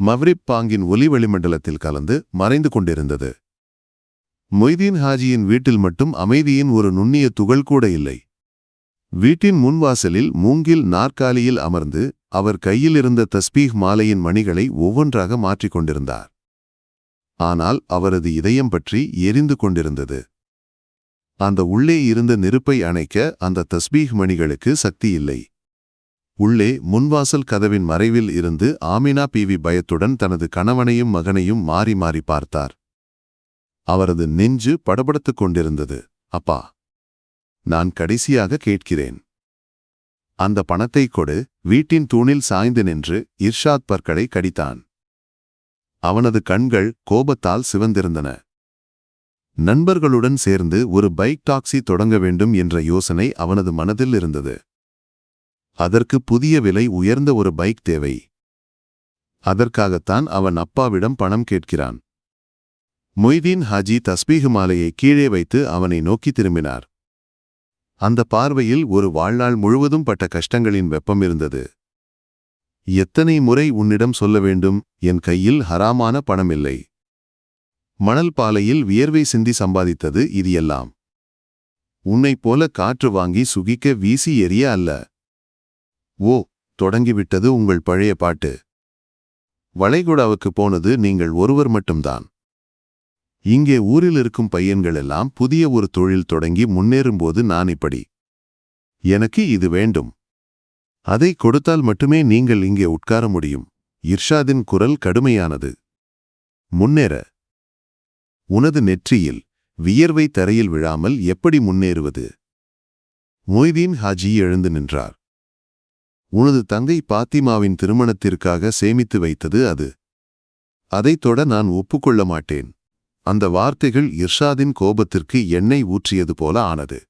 மவ்ரிப் பாங்கின் ஒலி வளிமண்டலத்தில் கலந்து மறைந்து கொண்டிருந்தது. மொய்தீன் ஹாஜியின் வீட்டில் மட்டும் அமைதியின் ஒரு நுண்ணிய துகள் கூட இல்லை. வீட்டின் முன்வாசலில் மூங்கில் நாற்காலியில் அமர்ந்து அவர் கையில் இருந்த தஸ்பீஹ் மாலையின் மணிகளை ஒவ்வொன்றாக மாற்றிக் கொண்டிருந்தார். ஆனால் அவரது இதயம் பற்றி எரிந்து கொண்டிருந்தது. அந்த உள்ளே இருந்த நெருப்பை அணைக்க அந்த தஸ்பீஹ் மணிகளுக்கு சக்தி இல்லை. உள்ளே முன்வாசல் கதவின் மறைவில் இருந்து ஆமினா பீவி பயத்துடன் தனது கணவனையும் மகனையும் மாறி மாறி பார்த்தார். அவரது நெஞ்சு படபடத்துக் கொண்டிருந்தது. அப்பா நான் கடைசியாக கேட்கிறேன். அந்த பணத்தை கொடு. வீட்டின் தூணில் சாய்ந்து நின்று இர்ஷாத் பற்களை கடித்தான். அவனது கண்கள் கோபத்தால் சிவந்திருந்தன. நண்பர்களுடன் சேர்ந்து ஒரு பைக் டாக்ஸி தொடங்க வேண்டும் என்ற யோசனை அவனது மனதில் இருந்தது. அதற்கு புதிய விலை உயர்ந்த ஒரு பைக் தேவை. அதற்காகத்தான் அவன் அப்பாவிடம் பணம் கேட்கிறான். மொய்தீன் ஹாஜி தஸ்பீஹு மாலையை கீழே வைத்து அவனை நோக்கி திரும்பினார். அந்த பார்வையில் ஒரு வாழ்நாள் முழுவதும் பட்ட கஷ்டங்களின் வெப்பம் இருந்தது. எத்தனை முறை உன்னிடம் சொல்ல வேண்டும்? என் கையில் ஹராமான பணமில்லை மணல் பாலையில் வியர்வை சிந்தி சம்பாதித்தது இது எல்லாம். உன்னைப் போல காற்று வாங்கி சுகிக்க வீசி எரிய அல்ல. ஓ தொடங்கிவிட்டது உங்கள் பழைய பாட்டு. வளைகுடாவுக்கு போனது நீங்கள் ஒருவர் மட்டும்தான். இங்கே ஊரில் இருக்கும் பையன்கள் எல்லாம் புதிய ஒரு தொழில் தொடங்கி முன்னேறும்போது நான் இப்படி. எனக்கு இது வேண்டும். அதை கொடுத்தால் மட்டுமே நீங்கள் இங்கே உட்கார முடியும். இர்ஷாதின் குரல் கடுமையானது. முன்னேற. உனது நெற்றியில் வியர்வை தரையில் விழாமல் எப்படி முன்னேறுவது? மொய்தீன் ஹாஜி எழுந்து நின்றார். உனது தங்கை பாத்திமாவின் திருமணத்திற்காக சேமித்து வைத்தது அது. அதைத் தொட நான் ஒப்புக்கொள்ள மாட்டேன். அந்த வார்த்தைகள் இர்ஷாதின் கோபத்திற்கு எண்ணெய் ஊற்றியது போல ஆனது.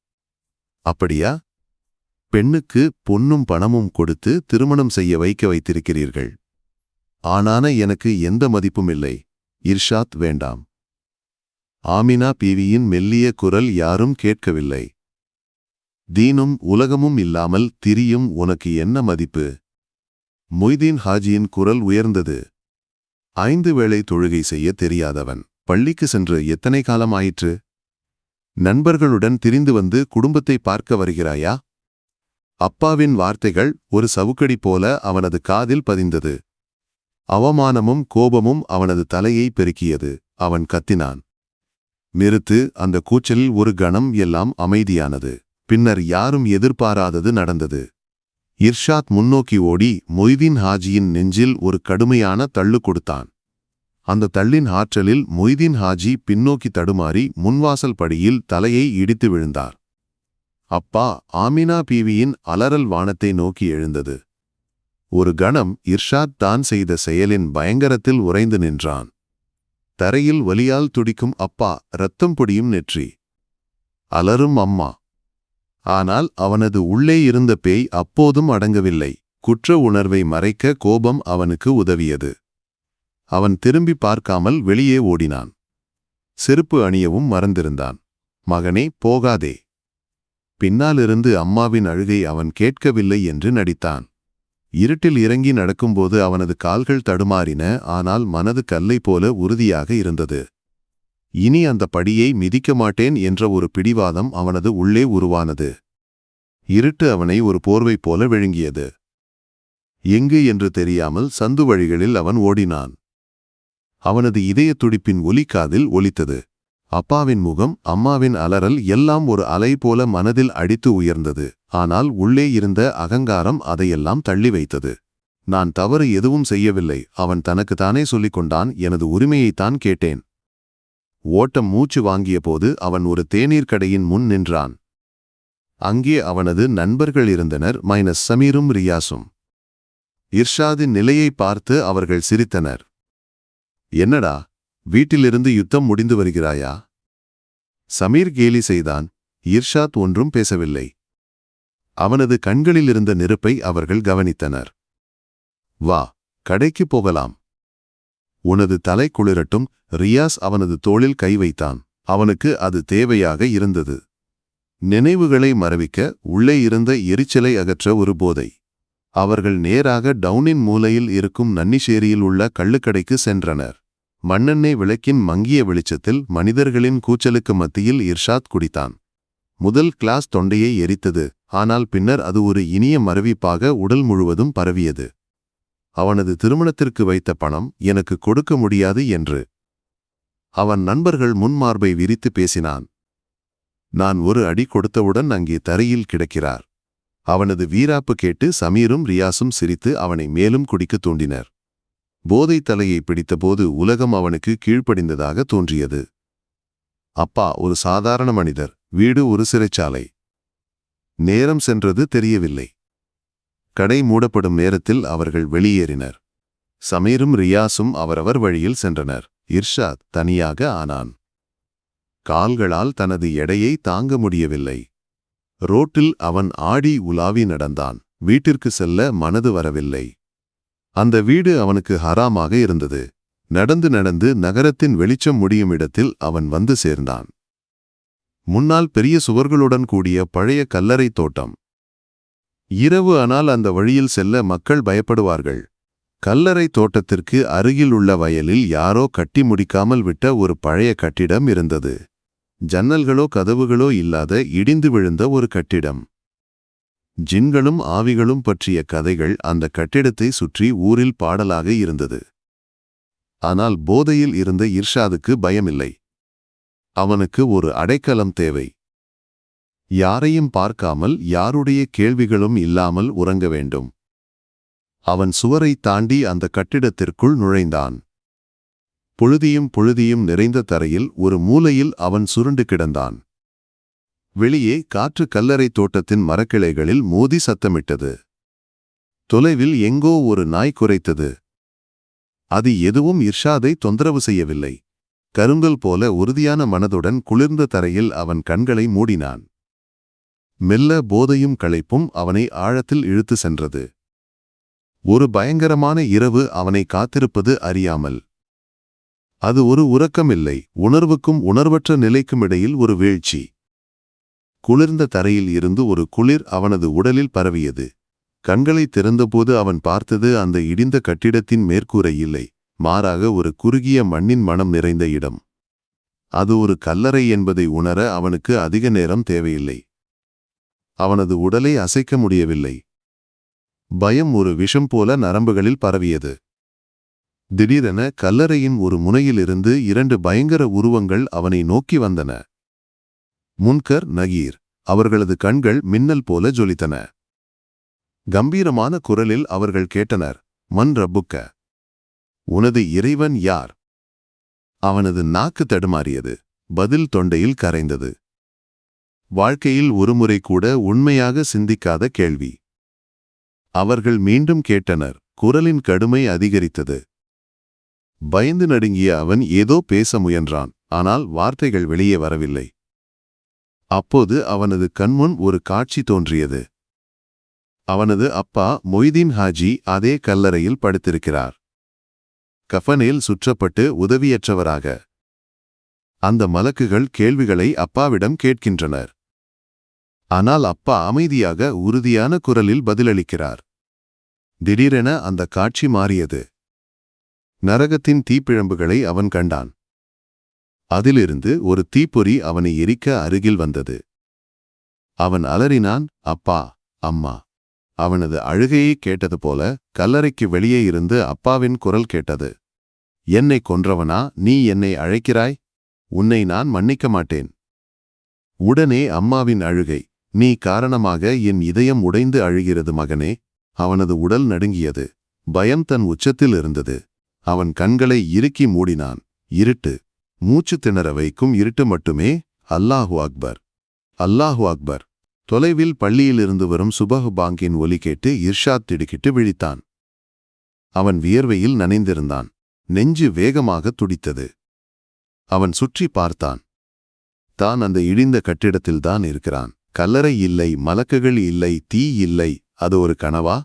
அப்படியா? பெண்ணுக்கு பொன்னும் பணமும் கொடுத்து திருமணம் செய்ய வைக்க வைத்திருக்கிறீர்கள். ஆனான எனக்கு எந்த மதிப்பும் இல்லை. இர்ஷாத் வேண்டாம். ஆமினா பீவியின் மெல்லிய குரல் யாரும் கேட்கவில்லை. தீனும் உலகமும் இல்லாமல் திரியும் உனக்கு என்ன மதிப்பு? மொய்தீன் ஹாஜியின் குரல் உயர்ந்தது. ஐந்து வேளை தொழுகை செய்ய தெரியாதவன் பள்ளிக்கு சென்று எத்தனை காலம் ஆயிற்று? நண்பர்களுடன் திரிந்து வந்து குடும்பத்தை பார்க்க வருகிறாயா? அப்பாவின் வார்த்தைகள் ஒரு சவுக்கடி போல அவனது காதில் பதிந்தது. அவமானமும் கோபமும் அவனது தலையை பெருக்கியது. அவன் கத்தினான். நிறுத்து அந்த கூச்சலில் ஒரு கணம் எல்லாம் அமைதியானது. பின்னர் யாரும் எதிர்பாராதது நடந்தது. இர்ஷாத் முன்னோக்கி ஓடி மொய்தீன் ஹாஜியின் நெஞ்சில் ஒரு கடுமையான தள்ளு கொடுத்தான். அந்த தள்ளின் ஆற்றலில் மொய்தீன் ஹாஜி பின்னோக்கி தடுமாறி முன்வாசல் படியில் தலையை இடித்து விழுந்தார். அப்பா ஆமினா பீவியின் அலறல் வானத்தை நோக்கி எழுந்தது. ஒரு கணம் இர்ஷாத் தான் செய்த செயலின் பயங்கரத்தில் உறைந்து நின்றான். தரையில் வலியால் துடிக்கும் அப்பா இரத்தம் பொடியும் நெற்றி. அலரும் அம்மா ஆனால் அவனது உள்ளே இருந்த பேய் அப்போதும் அடங்கவில்லை. குற்ற உணர்வை மறைக்க கோபம் அவனுக்கு உதவியது. அவன் திரும்பி பார்க்காமல் வெளியே ஓடினான். செருப்பு அணியவும் மறந்திருந்தான். மகனே போகாதே. பின்னாலிருந்து அம்மாவின் அழுகை அவன் கேட்கவில்லை என்று நடித்தான். இருட்டில் இறங்கி நடக்கும்போது அவனது கால்கள் தடுமாறின ஆனால் மனது கல்லை போல உறுதியாக இருந்தது. இனி அந்த படியை மிதிக்க மாட்டேன் என்ற ஒரு பிடிவாதம் அவனது உள்ளே உருவானது. இருட்டு அவனை ஒரு போர்வை போல விழுங்கியது. எங்கு என்று தெரியாமல் சந்து வழிகளில் அவன் ஓடினான். அவனது இதயத் துடிப்பின் ஒலிக்காதில் காதில் ஒலித்தது. அப்பாவின் முகம் அம்மாவின் அலறல் எல்லாம் ஒரு அலை போல மனதில் அடித்து உயர்ந்தது. ஆனால் உள்ளே இருந்த அகங்காரம் அதையெல்லாம் தள்ளி வைத்தது. நான் தவறு எதுவும் செய்யவில்லை. அவன் தனக்குத்தானே சொல்லிக் கொண்டான் எனது உரிமையைத்தான் கேட்டேன். ஓட்டம் மூச்சு வாங்கியபோது அவன் ஒரு தேநீர் கடையின் முன் நின்றான். அங்கே அவனது நண்பர்கள் இருந்தனர் மைனஸ் சமீரும் ரியாசும். இர்ஷாதின் நிலையை பார்த்து அவர்கள் சிரித்தனர். என்னடா வீட்டிலிருந்து யுத்தம் முடிந்து வருகிறாயா? சமீர் கேலி செய்தான் இர்ஷாத் ஒன்றும் பேசவில்லை. அவனது கண்களிலிருந்த நெருப்பை அவர்கள் கவனித்தனர். வா கடைக்கு போகலாம். உனது தலை குளிரட்டும். ரியாஸ் அவனது தோளில் கை வைத்தான். அவனுக்கு அது தேவையாக இருந்தது. நினைவுகளை மறவிக்க உள்ளே இருந்த எரிச்சலை அகற்ற ஒரு போதை. அவர்கள் நேராக டவுனின் மூலையில் இருக்கும் நன்னிஷேரியில் உள்ள கள்ளுக்கடைக்கு சென்றனர். மண்ணெண்ணெய் விளக்கின் மங்கிய வெளிச்சத்தில் மனிதர்களின் கூச்சலுக்கு மத்தியில் இர்ஷாத் குடித்தான். முதல் கிளாஸ் தொண்டையை எரித்தது. ஆனால் பின்னர் அது ஒரு இனிய மரவிப்பாக உடல் முழுவதும் பரவியது. அவனது திருமணத்திற்கு வைத்த பணம் எனக்கு கொடுக்க முடியாது என்று. அவன் நண்பர்கள் முன்மார்பை விரித்து பேசினான். நான் ஒரு அடி கொடுத்தவுடன் அங்கே தரையில் கிடக்கிறார். அவனது வீராப்பு கேட்டு சமீரும் ரியாசும் சிரித்து அவனை மேலும் குடிக்கத் தூண்டினர். போதை தலையை பிடித்தபோது உலகம் அவனுக்கு கீழ்ப்படிந்ததாக தோன்றியது. அப்பா ஒரு சாதாரண மனிதர் வீடு ஒரு சிறைச்சாலை. நேரம் சென்றது தெரியவில்லை. கடை மூடப்படும் நேரத்தில் அவர்கள் வெளியேறினர். சமீரும் ரியாசும் அவரவர் வழியில் சென்றனர். இர்ஷாத் தனியாக ஆனான். கால்களால் தனது எடையை தாங்க முடியவில்லை. ரோட்டில் அவன் ஆடி உலாவி நடந்தான். வீட்டிற்கு செல்ல மனது வரவில்லை. அந்த வீடு அவனுக்கு ஹராமாக இருந்தது. நடந்து நடந்து நகரத்தின் வெளிச்சம் முடியும் இடத்தில் அவன் வந்து சேர்ந்தான். முன்னால் பெரிய சுவர்களுடன் கூடிய பழைய கல்லறை தோட்டம். இரவு ஆனால் அந்த வழியில் செல்ல மக்கள் பயப்படுவார்கள். கல்லறை தோட்டத்திற்கு அருகில் உள்ள வயலில் யாரோ கட்டி முடிக்காமல் விட்ட ஒரு பழைய கட்டிடம் இருந்தது. ஜன்னல்களோ கதவுகளோ இல்லாத இடிந்து விழுந்த ஒரு கட்டிடம். ஜின்களும் ஆவிகளும் பற்றிய கதைகள் அந்த கட்டிடத்தை சுற்றி ஊரில் பாடலாக இருந்தது. ஆனால் போதையில் இருந்த இர்ஷாதுக்கு பயமில்லை. அவனுக்கு ஒரு அடைக்கலம் தேவை. யாரையும் பார்க்காமல் யாருடைய கேள்விகளும் இல்லாமல் உறங்க வேண்டும். அவன் சுவரை தாண்டி அந்த கட்டிடத்திற்குள் நுழைந்தான். புழுதியும் புழுதியும் நிறைந்த தரையில் ஒரு மூலையில் அவன் சுருண்டு கிடந்தான். வெளியே காற்று கல்லறை தோட்டத்தின் மரக்கிளைகளில் மோதி சத்தமிட்டது. தொலைவில் எங்கோ ஒரு நாய் குறைத்தது அது எதுவும் இர்ஷாதை தொந்தரவு செய்யவில்லை. கருங்கல் போல உறுதியான மனதுடன் குளிர்ந்த தரையில் அவன் கண்களை மூடினான். மெல்ல போதையும் களைப்பும் அவனை ஆழத்தில் இழுத்து சென்றது. ஒரு பயங்கரமான இரவு அவனை காத்திருப்பது அறியாமல். அது ஒரு உறக்கமில்லை உணர்வுக்கும் உணர்வற்ற நிலைக்கும் இடையில் ஒரு வீழ்ச்சி. குளிர்ந்த தரையில் இருந்து ஒரு குளிர் அவனது உடலில் பரவியது. கண்களை திறந்தபோது அவன் பார்த்தது அந்த இடிந்த கட்டிடத்தின் மேற்கூரை இல்லை மாறாக ஒரு குறுகிய மண்ணின் மனம் நிறைந்த இடம். அது ஒரு கல்லறை என்பதை உணர அவனுக்கு அதிக நேரம் தேவையில்லை. அவனது உடலை அசைக்க முடியவில்லை. பயம் ஒரு விஷம் போல நரம்புகளில் பரவியது. திடீரென கல்லறையின் ஒரு முனையிலிருந்து இரண்டு பயங்கர உருவங்கள் அவனை நோக்கி வந்தன. முன்கர் நகீர் அவர்களது கண்கள் மின்னல் போல ஜொலித்தன. கம்பீரமான குரலில் அவர்கள் கேட்டனர் மன் ரப்புக்க உனது இறைவன் யார்? அவனது நாக்கு தடுமாறியது பதில் தொண்டையில் கரைந்தது. வாழ்க்கையில் ஒருமுறை கூட உண்மையாக சிந்திக்காத கேள்வி. அவர்கள் மீண்டும் கேட்டனர் குரலின் கடுமை அதிகரித்தது. பயந்து நடுங்கிய அவன் ஏதோ பேச முயன்றான் ஆனால் வார்த்தைகள் வெளியே வரவில்லை. அப்போது அவனது கண்முன் ஒரு காட்சி தோன்றியது. அவனது அப்பா மொய்தீன் ஹாஜி அதே கல்லறையில் படுத்திருக்கிறார். கஃபனேல் சுற்றப்பட்டு உதவியற்றவராக. அந்த மலக்குகள் கேள்விகளை அப்பாவிடம் கேட்கின்றனர். ஆனால் அப்பா அமைதியாக உறுதியான குரலில் பதிலளிக்கிறார். திடீரென அந்த காட்சி மாறியது. நரகத்தின் தீப்பிழம்புகளை அவன் கண்டான். அதிலிருந்து ஒரு தீப்பொறி அவனை எரிக்க அருகில் வந்தது. அவன் அலறினான் அப்பா அம்மா. அவனது அழுகையை கேட்டது போல கல்லறைக்கு வெளியே இருந்து அப்பாவின் குரல் கேட்டது. என்னை கொன்றவனா? நீ என்னை அழைக்கிறாய்? உன்னை நான் மன்னிக்க மாட்டேன். உடனே அம்மாவின் அழுகை. நீ காரணமாக என் இதயம் உடைந்து அழுகிறது மகனே. அவனது உடல் நடுங்கியது. பயம் தன் உச்சத்தில் இருந்தது. அவன் கண்களை இறுக்கி மூடினான். இருட்டு. மூச்சு திணற வைக்கும் இருட்டு மட்டுமே. அல்லாஹு அக்பர். அல்லாஹு அக்பர். தொலைவில் பள்ளியிலிருந்து வரும் சுபஹ் பாங்கின் ஒலி கேட்டு இர்ஷாத் திடுக்கிட்டு விழித்தான். அவன் வியர்வையில் நனைந்திருந்தான். நெஞ்சு வேகமாக துடித்தது. அவன் சுற்றி பார்த்தான். தான் அந்த இடிந்த கட்டிடத்தில்தான் இருக்கிறான். கல்லறை இல்லை மலக்குகள் இல்லை தீ இல்லை அது ஒரு கனவா?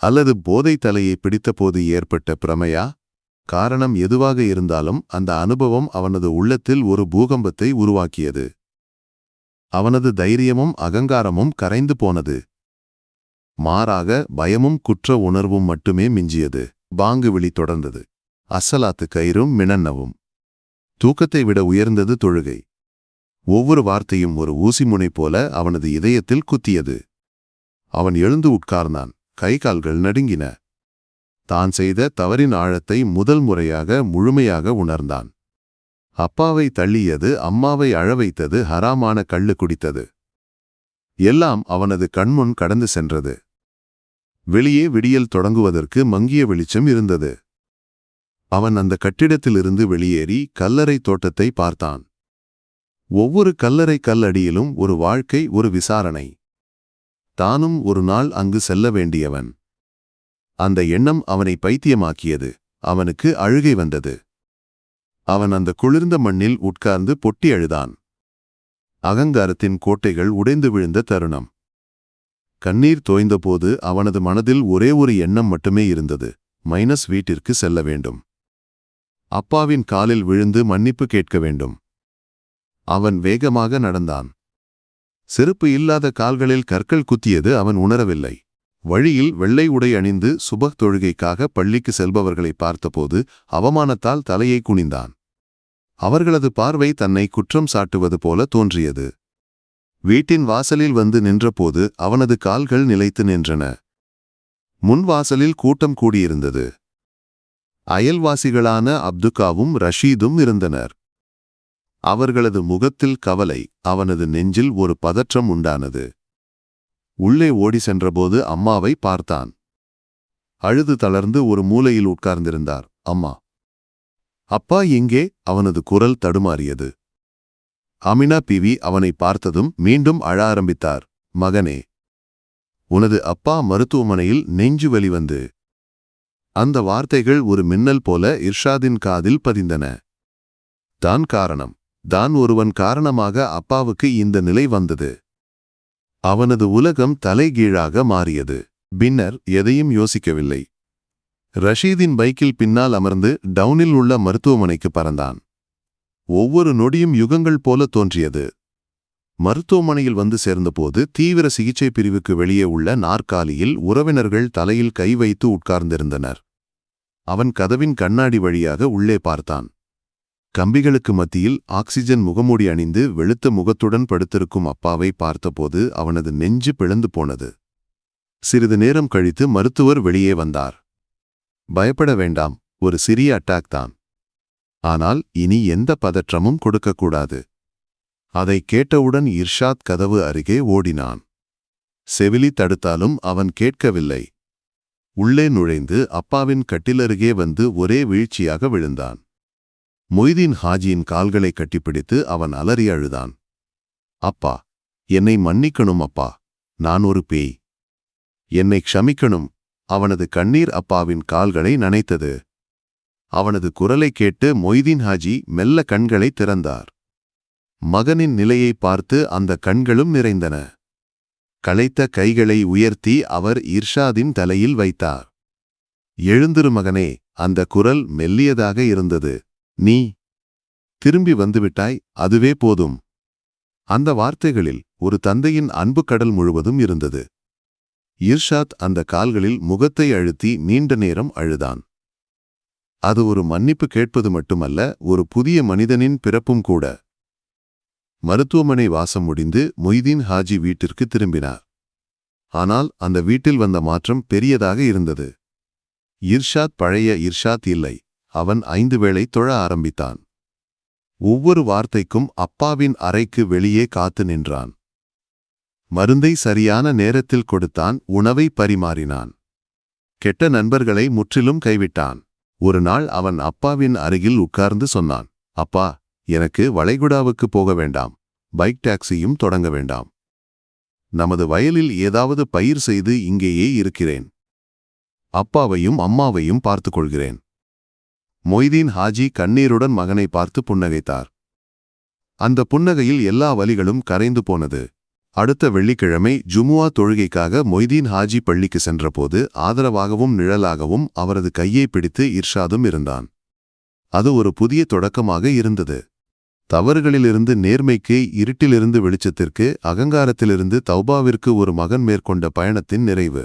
அல்லது போதை தலையை பிடித்தபோது ஏற்பட்ட பிரமையா? காரணம் எதுவாக இருந்தாலும் அந்த அனுபவம் அவனது உள்ளத்தில் ஒரு பூகம்பத்தை உருவாக்கியது. அவனது தைரியமும் அகங்காரமும் கரைந்து போனது. மாறாக பயமும் குற்ற உணர்வும் மட்டுமே மிஞ்சியது. பாங்கு விழி தொடர்ந்தது. அசலாத்து கயிறும் மினன்னவும் தூக்கத்தை விட உயர்ந்தது தொழுகை. ஒவ்வொரு வார்த்தையும் ஒரு ஊசிமுனை போல அவனது இதயத்தில் குத்தியது. அவன் எழுந்து உட்கார்ந்தான். கை கால்கள் நடுங்கின. தான் செய்த தவறின் ஆழத்தை முதல் முறையாக முழுமையாக உணர்ந்தான். அப்பாவை தள்ளியது அம்மாவை அழவைத்தது ஹராமான கள்ளு குடித்தது. எல்லாம் அவனது கண்முன் கடந்து சென்றது. வெளியே விடியல் தொடங்குவதற்கு மங்கிய வெளிச்சம் இருந்தது. அவன் அந்த கட்டிடத்திலிருந்து வெளியேறி கல்லறை தோட்டத்தை பார்த்தான். ஒவ்வொரு கல்லறை கல்லடியிலும் ஒரு வாழ்க்கை ஒரு விசாரணை. தானும் ஒரு நாள் அங்கு செல்ல வேண்டியவன். அந்த எண்ணம் அவனை பைத்தியமாக்கியது. அவனுக்கு அழுகை வந்தது. அவன் அந்த குளிர்ந்த மண்ணில் உட்கார்ந்து பொட்டி அழுதான். அகங்காரத்தின் கோட்டைகள் உடைந்து விழுந்த தருணம். கண்ணீர் தோய்ந்தபோது அவனது மனதில் ஒரே ஒரு எண்ணம் மட்டுமே இருந்தது. மைனஸ் வீட்டிற்கு செல்ல வேண்டும். அப்பாவின் காலில் விழுந்து மன்னிப்பு கேட்க வேண்டும். அவன் வேகமாக நடந்தான். செருப்பு இல்லாத கால்களில் கற்கள் குத்தியது அவன் உணரவில்லை. வழியில் வெள்ளை உடை அணிந்து சுப தொழுகைக்காக பள்ளிக்கு செல்பவர்களை பார்த்தபோது அவமானத்தால் தலையை குனிந்தான். அவர்களது பார்வை தன்னை குற்றம் சாட்டுவது போல தோன்றியது. வீட்டின் வாசலில் வந்து நின்றபோது அவனது கால்கள் நிலைத்து நின்றன. முன் வாசலில் கூட்டம் கூடியிருந்தது. அயல்வாசிகளான அப்துகாவும் ரஷீதும் இருந்தனர். அவர்களது முகத்தில் கவலை அவனது நெஞ்சில் ஒரு பதற்றம் உண்டானது. உள்ளே ஓடி சென்றபோது அம்மாவை பார்த்தான். அழுது தளர்ந்து ஒரு மூலையில் உட்கார்ந்திருந்தார். அம்மா. அப்பா எங்கே? அவனது குரல் தடுமாறியது. அமினா பிவி அவனை பார்த்ததும் மீண்டும் அழ ஆரம்பித்தார். மகனே. உனது அப்பா மருத்துவமனையில் நெஞ்சு வெளிவந்து அந்த வார்த்தைகள் ஒரு மின்னல் போல இர்ஷாதின் காதில் பதிந்தன. தான் காரணம். தான் ஒருவன் காரணமாக அப்பாவுக்கு இந்த நிலை வந்தது. அவனது உலகம் தலைகீழாக மாறியது. பின்னர் எதையும் யோசிக்கவில்லை. ரஷீதின் பைக்கில் பின்னால் அமர்ந்து டவுனில் உள்ள மருத்துவமனைக்கு பறந்தான். ஒவ்வொரு நொடியும் யுகங்கள் போல தோன்றியது. மருத்துவமனையில் வந்து சேர்ந்தபோது தீவிர சிகிச்சை பிரிவுக்கு வெளியே உள்ள நாற்காலியில் உறவினர்கள் தலையில் கை வைத்து உட்கார்ந்திருந்தனர். அவன் கதவின் கண்ணாடி வழியாக உள்ளே பார்த்தான். கம்பிகளுக்கு மத்தியில் ஆக்சிஜன் முகமூடி அணிந்து வெளுத்த முகத்துடன் படுத்திருக்கும் அப்பாவை பார்த்தபோது அவனது நெஞ்சு பிளந்து போனது. சிறிது நேரம் கழித்து மருத்துவர் வெளியே வந்தார். பயப்பட வேண்டாம் ஒரு சிறிய அட்டாக் தான். ஆனால் இனி எந்த பதற்றமும் கொடுக்கக்கூடாது. அதை கேட்டவுடன் இர்ஷாத் கதவு அருகே ஓடினான். செவிலி தடுத்தாலும் அவன் கேட்கவில்லை. உள்ளே நுழைந்து அப்பாவின் கட்டிலருகே வந்து ஒரே வீழ்ச்சியாக விழுந்தான். மொய்தீன் ஹாஜியின் கால்களை கட்டிப்பிடித்து அவன் அலறி அழுதான். அப்பா என்னை மன்னிக்கணும் அப்பா. நான் ஒரு பேய். என்னை க்ஷமிக்கணும். அவனது கண்ணீர் அப்பாவின் கால்களை நனைத்தது. அவனது குரலை கேட்டு மொய்தீன் ஹாஜி மெல்ல கண்களை திறந்தார். மகனின் நிலையை பார்த்து அந்த கண்களும் நிறைந்தன. களைத்த கைகளை உயர்த்தி அவர் இர்ஷாதின் தலையில் வைத்தார். எழுந்திரு மகனே. அந்த குரல் மெல்லியதாக இருந்தது. நீ திரும்பி வந்துவிட்டாய் அதுவே போதும். அந்த வார்த்தைகளில் ஒரு தந்தையின் அன்பு கடல் முழுவதும் இருந்தது. இர்ஷாத் அந்த கால்களில் முகத்தை அழுத்தி நீண்ட நேரம் அழுதான். அது ஒரு மன்னிப்பு கேட்பது மட்டுமல்ல ஒரு புதிய மனிதனின் பிறப்பும் கூட. மருத்துவமனை வாசம் முடிந்து மொய்தீன் ஹாஜி வீட்டிற்கு திரும்பினார். ஆனால் அந்த வீட்டில் வந்த மாற்றம் பெரியதாக இருந்தது. இர்ஷாத் பழைய இர்ஷாத் இல்லை. அவன் ஐந்து வேளை தொழ ஆரம்பித்தான். ஒவ்வொரு வார்த்தைக்கும் அப்பாவின் அறைக்கு வெளியே காத்து நின்றான். மருந்தை சரியான நேரத்தில் கொடுத்தான் உணவை பரிமாறினான். கெட்ட நண்பர்களை முற்றிலும் கைவிட்டான். ஒரு நாள் அவன் அப்பாவின் அருகில் உட்கார்ந்து சொன்னான் அப்பா எனக்கு வளைகுடாவுக்கு போக வேண்டாம் பைக் டாக்ஸியும் தொடங்க வேண்டாம். நமது வயலில் ஏதாவது பயிர் செய்து இங்கேயே இருக்கிறேன். அப்பாவையும் அம்மாவையும் பார்த்துக்கொள்கிறேன். மொய்தீன் ஹாஜி கண்ணீருடன் மகனை பார்த்து புன்னகைத்தார். அந்த புன்னகையில் எல்லா வலிகளும் கரைந்து போனது. அடுத்த வெள்ளிக்கிழமை ஜுமுவா தொழுகைக்காக மொய்தீன் ஹாஜி பள்ளிக்கு சென்றபோது ஆதரவாகவும் நிழலாகவும் அவரது கையை பிடித்து இர்ஷாதும் இருந்தான். அது ஒரு புதிய தொடக்கமாக இருந்தது. தவறுகளிலிருந்து நேர்மைக்கு இருட்டிலிருந்து வெளிச்சத்திற்கு அகங்காரத்திலிருந்து தௌபாவிற்கு ஒரு மகன் மேற்கொண்ட பயணத்தின் நிறைவு.